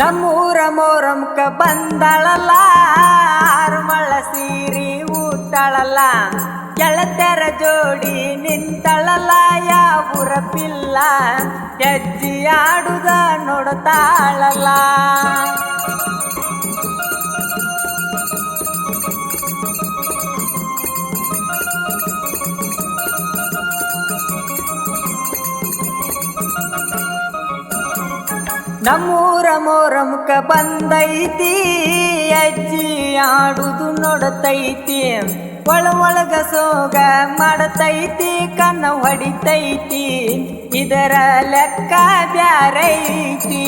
ನಮ್ಮೂರ ಮೋರಮ್ಕ ಬಂದಳಲ್ಲ ಆರುಮಳ ಸೀರಿ ಊಟಳಲ್ಲ ಗೆಳತ್ಯರ ಜೋಡಿ ನಿಂತಳಲ್ಲ ಯಾವೂರ ಪಿಲ್ಲ ಹೆಜ್ಜಿ ಆಡುದ ನೋಡ್ತಾಳಲ್ಲ ನಮ್ಮೂರ ಮೋರಮ್ಕ ಬಂದೈತಿ, ಅಜ್ಜಿ ಆಡುದು ನೋಡತೈತಿ. ಒಳ ಒಳಗ ಸೋಗ ಮಾಡತೈತಿ, ಕಣ್ಣ ಹೊಡಿತೈತಿ. ಇದರ ಲೆಕ್ಕ ಬ್ಯಾರೈತಿ.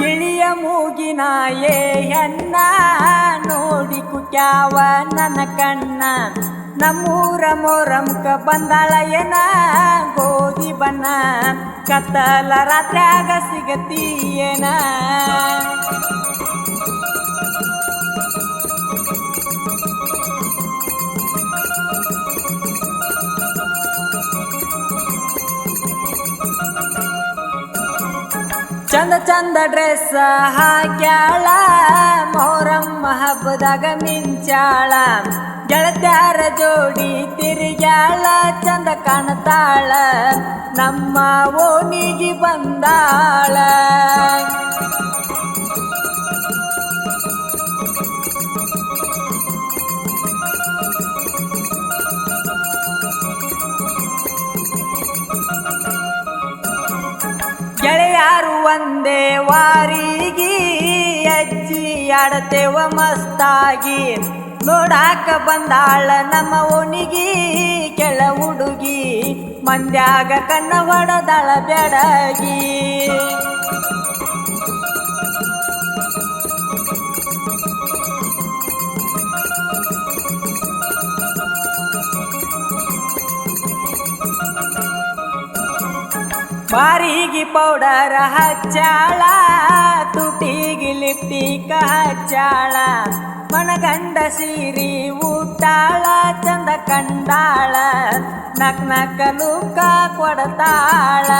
ಕಿಳಿಯ ಮೂಗಿನ ಏಯನ್ನ ನೋಡಿ ಕುಕ್ಯಾವ ನನ್ನ ಕಣ್ಣ. ನಮ್ಮೂರ ಮೊರಮ್ಕ ಬಂದಾಳ ಏನ? ಗೋಧಿ ಬಣ್ಣ. ಕತ್ತಲ ರಾತ್ರಿಯಾಗ ಸಿಗತೀಯೇನ ಚಂದ ಚಂದ ಡ್ರೆಸ್ ಹಾಕ್ಯಾಳ. ಮೊಹರಮ್ಮ ಹಬ್ಬದಾಗ ಮಿಂಚಾಳ. ಗೆಳತ್ಯಾರ ಜೋಡಿ ತಿರುಗ್ಯಾಳ. ಚಂದ ಕಾಣತಾಳ. ನಮ್ಮ ಓಣಿಗೆ ಬಂದಾಳ. ಗೆಳೆಯಾರು ಒಂದೇ ವಾರಿಗೆ ಅಜ್ಜಿ ಆಡತೇವ ಮಸ್ತಾಗಿ. ನೋಡಾಕ ಬಂದಾಳ ನಮ್ಮ ಒನಿಗಿ ಕೆಳ ಹುಡುಗಿ. ಮಂದ್ಯಾಗ ಕಣ್ಣ ಹೊಡೆದಾಳ ಬೆಡಗಿ ಬಾರಿಗೆ ಪೌಡರ ಹಚ್ಚಾಳ, ತುಟಿಗೆ ಲಿಪ್ಟಿಕ ಹಚ್ಚಾಳ, ಮನಗಂಡ ಸೀರಿ ಊಟಾಳ ಚಂದ ಕಂಡಾಳ, ನಕ್ ನಕ್ಕ ಲೂಕ ಕೊಡತಾಳ.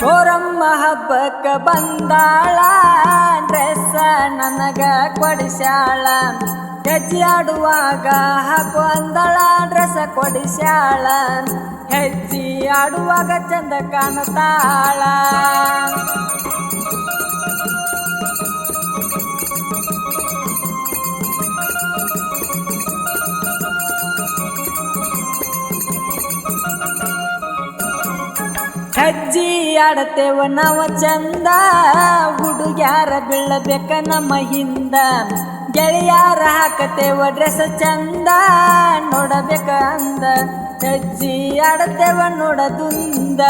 ಕೋರಮ್ಮ ಹಬ್ಬಕ್ಕ ಬಂದಾಳ ಡ್ರೆಸ್ ನನಗ ಕೊಡಿಸ್ಯಾಳ. ಹೆಜ್ಜೆ ಆಡುವಾಗ ಹಾಕು ಅಂದಳ ಡ್ರೆಸ್ ಕೊಡಿಸ್ಯಾಳ. ಹೆಜ್ಜಿ ಆಡುವಾಗ ಚಂದ ಕಾಣತಾಳ. ಹೆಜ್ಜಿ ಆಡತೇವ ನಾವು ಚಂದ. ಹುಡುಗ್ಯಾರ ಬೀಳಬೇಕ ನಮ್ಮ ಹಿಂದ. ಗೆಳೆಯಾರ ಹಾಕತೇವ ಡ್ರೆಸ್ ಚಂದ. ನೋಡಬೇಕ ಅಂದ. ಹೆಜ್ಜಿ ಆಡತೇವ ನೋಡದುಂದ.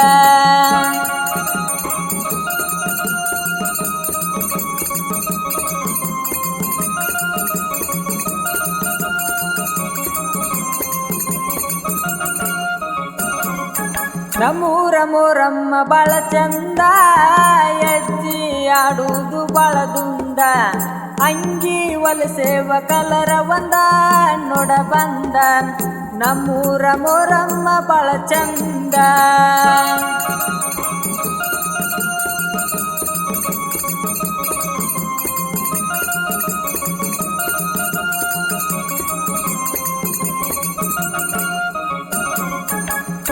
ನಮ್ಮೂರ ಮೋರಮ್ಮ ಬಾಳ ಚಂದ ಎಜ್ಜಿ ಆಡುವುದು ಬಾಳ ದುಂದ ಅಂಗಿ ಒಲಸೇವ ಕಲರ ಒಂದ, ನೋಡ ಬಂದ. ನಮ್ಮೂರ ಮೋರಮ್ಮ ಬಾಳ ಚಂದ.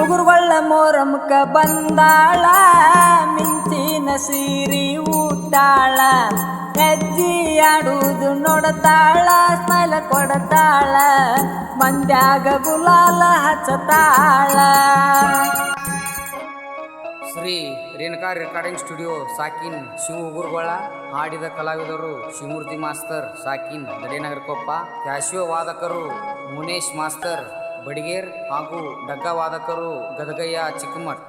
ಉಗುರುಗೊಳ್ಳ ಮೋರಮ್ಕ ಬಂದಾಳ, ಮಿಂಚಿನ ಸೀರಿ ಊಟಾಳ ಹೆಜ್ಜಿ ಆಡುವುದು ನೋಡತಾಳ, ಸ್ಮೈಲ ಕೊಡತಾಳ, ಮಂದ್ಯಾಗ ಗುಲಾಲ ಹಚ್ಚತಾಳ. ಶ್ರೀ ರೇಣುಕಾ ರೆಕಾರ್ಡಿಂಗ್ ಸ್ಟುಡಿಯೋ ಸಾಕಿನ್ ಶಿವ ಉಗುರ್ಗೊಳ ಹಾಡಿದ ಕಲಾವಿದರು ಶಿವಮೂರ್ತಿ ಮಾಸ್ತರ್, ಸಾಕಿನ್ ದಡೇನಗರ ಕೊಪ್ಪ ಕ್ಯಾಶಿಯೋ ವಾದಕರು ಮುನೇಶ್ ಮಾಸ್ತರ್. ಬಡಿಗೇರ್ ಹಾಗೂ ಡಗ್ಗವಾದಕರು ಗದಗಯ್ಯ ಚಿಕ್ಕಮಠ್